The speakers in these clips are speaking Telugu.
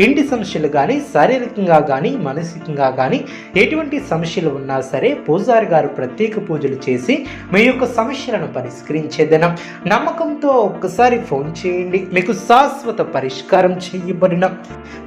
ఇంటి సమస్యలు కానీ శారీరకంగా కానీ మానసికంగా కానీ ఎటువంటి సమస్యలు ఉన్నా సరే పూజారి గారు ప్రత్యేక పూజలు చేసి మీ యొక్క సమస్యలను పరిష్కరించేదనం నమ్మకంతో ఒక్కసారి ఫోన్ చేయండి. మీకు శాశ్వత పరిష్కారం చేయబడిన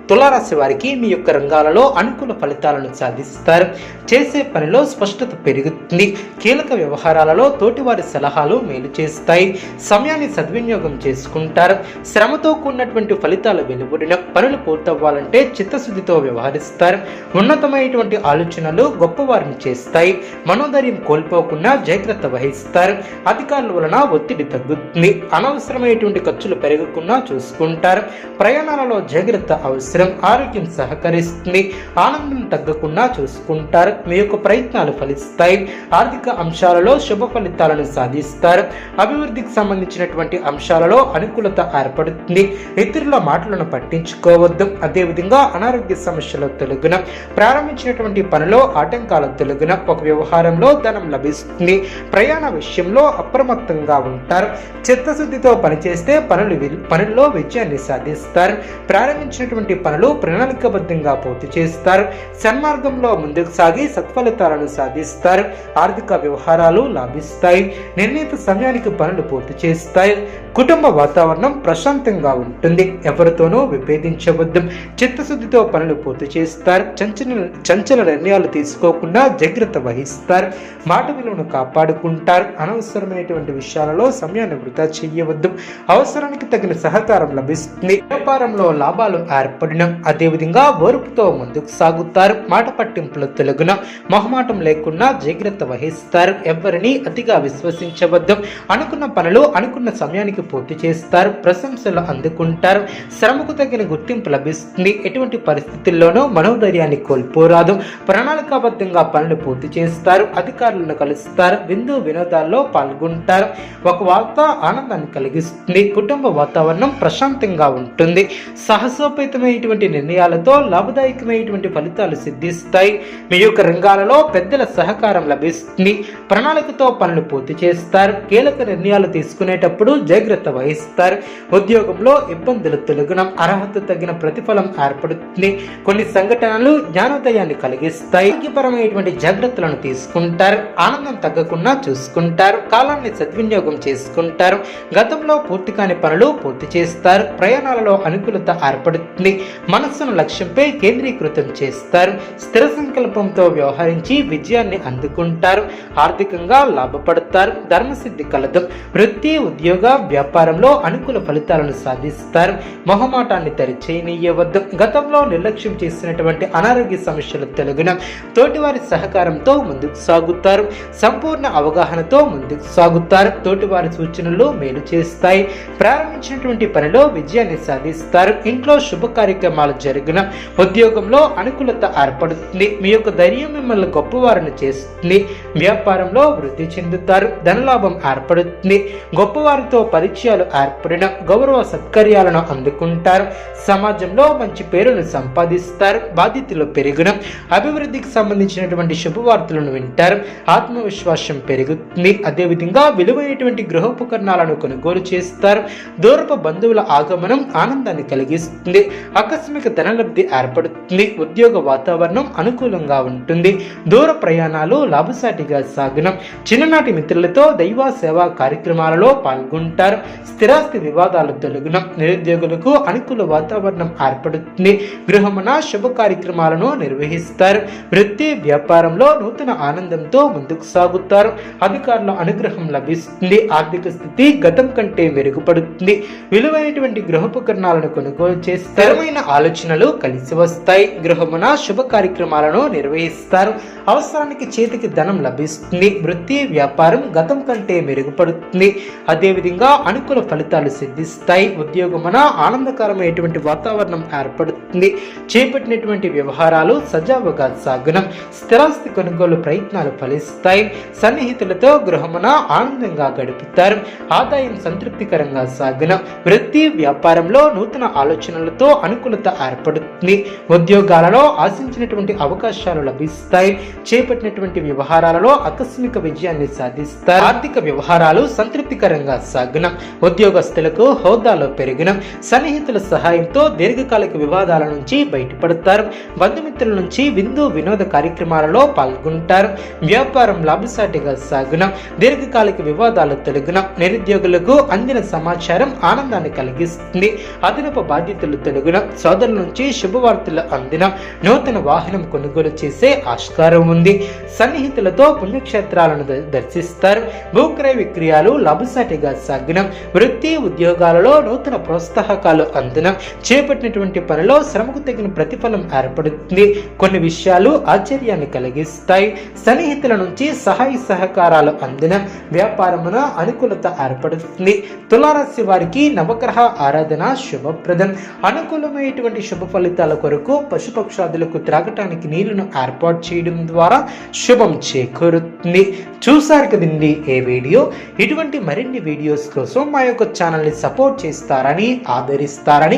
తులారాశి వారికి మీ యొక్క రంగాలలో అనుకూల ఫలితాలను సాధిస్తారు. చేసే పనిలో స్పష్టత పెరుగుతుంది. కీలక వ్యవహారాలలో తోటివారి సలహాలు మేలు చేస్తాయి. సమయాన్ని సద్వినియోగం చేసుకుంటారు. శ్రమతో కూడినటువంటి ఫలితాలు వెలువడిన పనులు పూర్తవ్వాలంటే చిత్తశుద్ధితో వ్యవహరిస్తారు. ఉన్నతమైనటువంటి ఆలోచనలు గొప్పవారిని చేస్తాయి. మనోధైర్యం కోల్పోకుండా జాగ్రత్త వహిస్తారు. అధికారుల వలన ఒత్తిడి తగ్గుతుంది. అనవసరమైనటువంటి ఖర్చులు పెరగకుండా చూసుకుంటారు. ప్రయాణాలలో జాగ్రత్త అవసరం. ఆరోగ్యం సహకరిస్తుంది. ఆనందం తగ్గకుండా చూసుకుంటారు. మీ యొక్క ప్రయత్నాలు ఫలిస్తాయి. ఆర్థిక అంశాలలో శుభ ఫలితాలను సాధిస్తారు. అభివృద్ధికి సంబంధించినటువంటి అంశాలలో అనుకూలత ఏర్పడుతుంది. ఇతరుల మాటలను పట్టించుకోవద్దు. అదేవిధంగా అనారోగ్య సమస్యల తొలగున ప్రారంభించినటువంటి పనిలో ఆటంకాల తొలగున ఒక వ్యవహారంలో ధనం లభిస్తుంది. ప్రయాణ విషయంలో అప్రమత్తంగా ఉంటారు. చిత్తశుద్ధితో పనిచేస్తే పనులు పనుల్లో విజయాన్ని సాధిస్తారు. ప్రారంభించినటువంటి పనులు ప్రణాళికబద్ధంగా పూర్తి చేస్తారు. సన్మార్గంలో ముందుకు సాగి సత్ఫలితాలను సాధిస్తారు. ఆర్థిక వ్యవహారాలు లాభిస్తాయి. నిర్ణీత సమయానికి పనులు పూర్తి చేస్తాయి. కుటుంబ వాతావరణం ప్రశాంతంగా ఉంటుంది. ఎవరితోనూ విభేదించ అబద్ధం చిత్తశుద్ధితో పనులు పూర్తి చేస్తారు. చంచల చంచల నిర్ణయాలు తీసుకోకుండా జాగ్రత్త వహిస్తారు. మాట విలువను కాపాడుకుంటారు. అనవసరమైనటువంటి విషయాలలో సమయాన్ని వృధా చేయవద్దు. అవసరానికి తగిన సహకారం లభిస్తుంది. వ్యాపారంలో లాభాలు ఏర్పడిన అదేవిధంగా ఓర్పుతో ముందుకు సాగుతారు. మాట పట్టింపులు తెలుగున మొహమాటం లేకుండా జాగ్రత్త వహిస్తారు. ఎవరిని అతిగా విశ్వసించవద్దు. అనుకున్న పనులు అనుకున్న సమయానికి పూర్తి చేస్తారు. ప్రశంసలు అందుకుంటారు. శ్రమకు తగిన గుర్తింపు లభిస్తుంది. ఎటువంటి పరిస్థితుల్లోనూ మనోధైర్యాన్ని కోల్పోరాదు. ప్రణాళికాబద్ధంగా పనులు పూర్తి చేస్తారు. అధికారులను కలుస్తారు. విందు వినోదాల్లో పాల్గొంటారు. ఒక వార్త ఆనందాన్ని కలిగిస్తుంది. కుటుంబ వాతావరణం ప్రశాంతంగా ఉంటుంది. సాహసోపేతమైనటువంటి నిర్ణయాలతో లాభదాయకమైనటువంటి ఫలితాలు సిద్ధిస్తాయి. మీ యొక్క రంగాలలో పెద్దల సహకారం లభిస్తుంది. ప్రణాళికతో పనులు పూర్తి చేస్తారు. కీలక నిర్ణయాలు తీసుకునేటప్పుడు జాగ్రత్త వహిస్తారు. ఉద్యోగంలో ఇబ్బందులు తొలగడం అర్హత తగిన ప్రతిఫలం ఏర్పడుతుంది. కొన్ని సంఘటనలు జ్ఞానోదయాన్ని కలిగిస్తాయి. ఆరోగ్యపరమైనటువంటి జాగ్రత్తలను తీసుకుంటారు. ఆనందం తగ్గకుండా చూసుకుంటారు. కాలాన్ని సద్వినియోగం చేసుకుంటారు. గతంలో పూర్తి కాని పనులు పూర్తి చేస్తారు. ప్రయాణాలలో అనుకూలత ఏర్పడుతుంది. మనస్సును లక్ష్యంపై కేంద్రీకృతం చేస్తారు. స్థిర సంకల్పంతో వ్యవహరించి విజయాన్ని అందుకుంటారు. ఆర్థికంగా లాభపడతారు. ధర్మసిద్ధి కలదు. వృత్తి ఉద్యోగ వ్యాపారంలో అనుకూల ఫలితాలను సాధిస్తారు. మొహమాటాన్ని తెరచేయనీయవద్దు గతంలో నిర్లక్ష్యం చేసినటువంటి అనారోగ్య సమస్యలు తొలగిన తోటివారి సహకారంతో ముందుకు సాగుతారు. సంపూర్ణ అవగాహనతో ముందుకు సాగుతారు. తోటివారి సూచనలు మేలు చేస్తాయి. ప్రారంభించినటువంటి పనిలో విజయాన్ని సాధిస్తారు. ఇంట్లో శుభ కార్యక్రమాలు జరిగిన ఉద్యోగంలో అనుకూలత ఏర్పడుతుంది. మీ యొక్క ధైర్యం మిమ్మల్ని గొప్పవారిని చేస్తుంది. వ్యాపారంలో వృద్ధి చెందుతారు. ధనలాభం ఏర్పడుతుంది. గొప్పవారితో పరిచయాలు ఏర్పడిన గౌరవ సత్కర్యాలను అందుకుంటారు. సమాజంలో మంచి పేరును సంపాదిస్తారు. బాధ్యతలు పెరుగును. అభివృద్ధికి సంబంధించినటువంటి శుభవార్తలను వింటారు. ఆత్మవిశ్వాసం పెరుగుతుంది. అదేవిధంగా విలువైనటువంటి గృహోపకరణాలను కొనుగోలు చేస్తారు. దూరపు బంధువుల ఆగమనం ఆనందాన్ని కలిగిస్తుంది. ఆకస్మిక ధనలబ్ధి ఏర్పడుతుంది. ఉద్యోగ వాతావరణం అనుకూలంగా ఉంటుంది. దూర ప్రయాణాలు లాభసాటిగా సాగనం. చిన్ననాటి మిత్రులతో దైవ సేవా కార్యక్రమాలలో పాల్గొంటారు. స్థిరాస్తి వివాదాలు తొలగున. నిరుద్యోగులకు అనుకూల వాతావరణం ఏర్పడుతుంది. గృహమున శుభ కార్యక్రమాలను నిర్వహిస్తారు. వృత్తి వ్యాపారంలో నూతన ఆనందంతో ముందుకు సాగుతారు. అధికారుల అనుగ్రహం లభిస్తుంది. ఆర్థిక స్థితి గతం కంటే మెరుగుపడుతుంది. విలువైనటువంటి గృహోపకరణాలను కొనుగోలు చేసి స్థిరమైన ఆలోచనలు కలిసి వస్తాయి. గృహమున శుభ కార్యక్రమాలను నిర్వహిస్తారు. అవసరానికి చేతికి ధనం లభిస్తుంది. వృత్తి వ్యాపారం గతం కంటే మెరుగుపడుతుంది. అదేవిధంగా అనుకూల ఫలితాలు సిద్ధిస్తాయి. ఉద్యోగమున ఆనందకరమైనటువంటి వాతావరణం వాతావరణం ఏర్పడుతుంది. చేపట్టినటువంటి వ్యవహారాలు సజావుగా సాగునం. స్థిరాస్తి కొనుగోలు ప్రయత్నాలు ఫలిస్తాయి. సన్నిహితులతో గృహమున ఆనందంగా గడుపుతారు. ఆదాయం సంతృప్తికరంగా సాగునం. వృత్తి వ్యాపారంలో నూతన ఆలోచనలతో అనుకూలత ఏర్పడుతుంది. ఉద్యోగాలలో ఆశించినటువంటి అవకాశాలు లభిస్తాయి. చేపట్టినటువంటి వ్యవహారాలలో ఆకస్మిక విజయాన్ని సాధిస్తారు. ఆర్థిక వ్యవహారాలు సంతృప్తికరంగా సాగునం. ఉద్యోగస్తులకు హోదాలో పెరిగిన. సన్నిహితుల సహాయంతో దీర్ఘకాలిక వివాదాల నుంచి బయటపడతారు. బంధుమిత్రుల నుంచి విందు వినోద కార్యక్రమాలలో పాల్గొంటారు. వ్యాపారం లాభసాటిగా సాగున దీర్ఘకాలిక వివాదాలు తొలగిన నిరుద్యోగులకు అందిన సమాచారం ఆనందాన్ని కలిగిస్తుంది. అదనపు బాధ్యతలు తొలగిన సోదరుల నుంచి శుభవార్తలు అందిన నూతన వాహనం కొనుగోలు చేసే ఆస్కారం ఉంది. సన్నిహితులతో పుణ్యక్షేత్రాలను దర్శిస్తారు. భూక్రయ విక్రయాలు లాభసాటిగా సాగిన వృత్తి ఉద్యోగాలలో నూతన ప్రోత్సాహకాలు అందిన చేపట్టినటువంటి పనిలో శ్రమకు తగిన ప్రతిఫలం ఏర్పడుతుంది. కొన్ని విషయాలు ఆశ్చర్యాన్ని కలిగిస్తాయి. సన్నిహితుల నుంచి సహాయ సహకారాలు అందిన వ్యాపారమున అనుకూలత ఏర్పడుతుంది. తులారాశి వారికి నవగ్రహ ఆరాధన శుభప్రదం. అనుకూలమైనటువంటి శుభ ఫలితాల కొరకు పశుపక్షాదులకు త్రాగటానికి నీళ్ళను ఏర్పాటు చేయడం ద్వారా శుభం చేకూరుతుంది. చూసారు కదండి ఏ వీడియో? ఇటువంటి మరిన్ని వీడియోస్ కోసం మా యొక్క ఛానల్ని సపోర్ట్ చేస్తారని ఆదరిస్తారని